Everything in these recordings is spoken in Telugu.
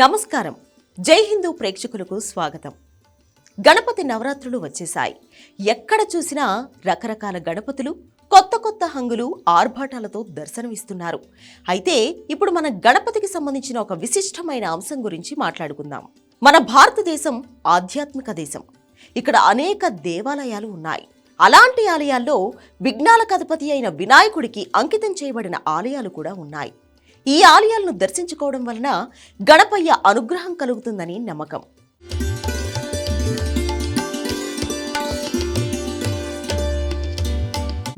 నమస్కారం. జై హిందూ ప్రేక్షకులకు స్వాగతం. గణపతి నవరాత్రులు వచ్చేశాయి. ఎక్కడ చూసినా రకరకాల గణపతులు కొత్త కొత్త హంగులు ఆర్భాటాలతో దర్శనమిస్తున్నారు. అయితే ఇప్పుడు మన గణపతికి సంబంధించిన ఒక విశిష్టమైన అంశం గురించి మాట్లాడుకుందాం. మన భారతదేశం ఆధ్యాత్మిక దేశం. ఇక్కడ అనేక దేవాలయాలు ఉన్నాయి. అలాంటి ఆలయాల్లో విఘ్నాల కథపతి అయిన వినాయకుడికి అంకితం చేయబడిన ఆలయాలు కూడా ఉన్నాయి. ఈ ఆలయాలను దర్శించుకోవడం వలన గణపయ్య అనుగ్రహం కలుగుతుందని నమ్మకం.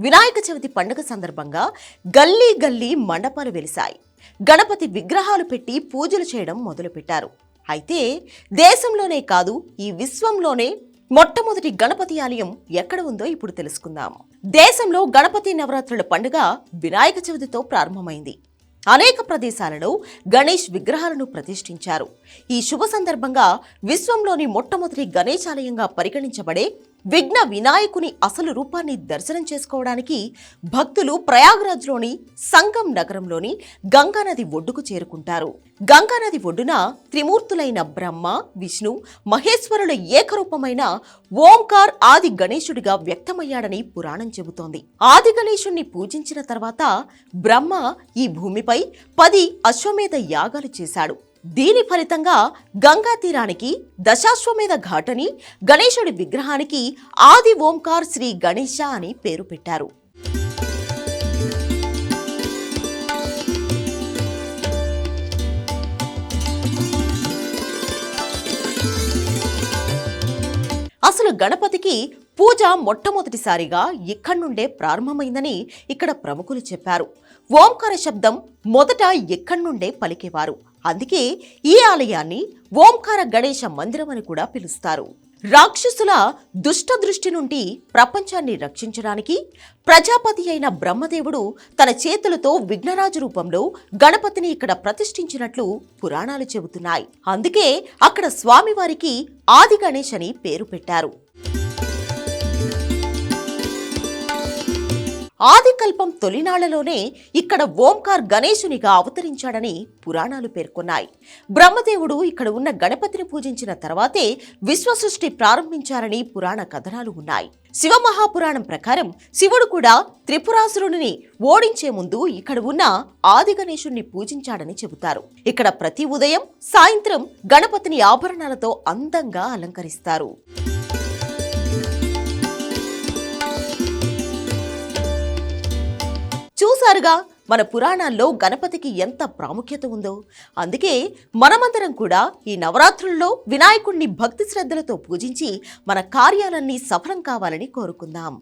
వినాయక చవితి పండుగ సందర్భంగా గల్లీ గల్లీ మండపాలు వెలిశాయి. గణపతి విగ్రహాలు పెట్టి పూజలు చేయడం మొదలుపెట్టారు. అయితే దేశంలోనే కాదు ఈ విశ్వంలోనే మొట్టమొదటి గణపతి ఆలయం ఎక్కడ ఉందో ఇప్పుడు తెలుసుకుందాం. దేశంలో గణపతి నవరాత్రుల పండుగ వినాయక చవితితో ప్రారంభమైంది. అనేక ప్రదేశాలలో గణేష్ విగ్రహాలను ప్రతిష్ఠించారు. ఈ శుభ సందర్భంగా విశ్వంలోని మొట్టమొదటి గణేశాలయంగా పరిగణించబడే విఘ్న వినాయకుని అసలు రూపాన్ని దర్శనం చేసుకోవడానికి భక్తులు ప్రయాగ్రాజ్లోని సంగం నగరంలోని గంగానది ఒడ్డుకు చేరుకుంటారు. గంగానది ఒడ్డున త్రిమూర్తులైన బ్రహ్మ విష్ణు మహేశ్వరుల ఏకరూపమైన ఓంకార్ ఆది గణేశుడిగా వ్యక్తమయ్యాడని పురాణం చెబుతోంది. ఆది గణేశుణ్ణి పూజించిన తర్వాత బ్రహ్మ ఈ భూమిపై పది అశ్వమేధ యాగాలు చేశాడు. దీని ఫలితంగా గంగా తీరానికి దశాశ్వమేధ ఘాటని గణేశుడి విగ్రహానికి ఆది ఓంకార్ శ్రీ గణేశ అని పేరు పెట్టారు. అసలు గణపతికి పూజ మొట్టమొదటిసారిగా ఇక్కడి నుండే ప్రారంభమైందని ఇక్కడ ప్రముఖులు చెప్పారు. ఓంకార శబ్దం మొదట ఇక్కడి నుండే పలికేవారు. అందుకే ఈ ఆలయాన్ని ఓంకార గణేశ మందిరం అని కూడా పిలుస్తారు. రాక్షసుల దుష్ట దృష్టి నుండి ప్రపంచాన్ని రక్షించడానికి ప్రజాపతి అయిన బ్రహ్మదేవుడు తన చేతులతో విఘ్నరాజు రూపంలో గణపతిని ఇక్కడ ప్రతిష్ఠించినట్లు పురాణాలు చెబుతున్నాయి. అందుకే అక్కడ స్వామివారికి ఆది గణేష్ అని పేరు పెట్టారు. ఆదికల్పం తొలినాళ్ళలోనే ఇక్కడ ఓంకార్ గణేశునిగా అవతరించాడని పురాణాలు పేర్కొన్నాయి. బ్రహ్మదేవుడు ఇక్కడ ఉన్న గణపతిని పూజించిన తర్వాతే విశ్వసృష్టి ప్రారంభించారని పురాణ కథనాలు ఉన్నాయి. శివమహాపురాణం ప్రకారం శివుడు కూడా త్రిపురాసురుడిని ఓడించే ముందు ఇక్కడ ఉన్న ఆది గణేశుణ్ణి పూజించాడని చెబుతారు. ఇక్కడ ప్రతి ఉదయం సాయంత్రం గణపతిని ఆభరణాలతో అందంగా అలంకరిస్తారు. చూశారుగా మన పురాణాల్లో గణపతికి ఎంత ప్రాముఖ్యత ఉందో. అందుకే మనమందరం కూడా ఈ నవరాత్రుల్లో వినాయకుణ్ణి భక్తి శ్రద్ధలతో పూజించి మన కార్యాలన్నీ సఫలం కావాలని కోరుకుందాం.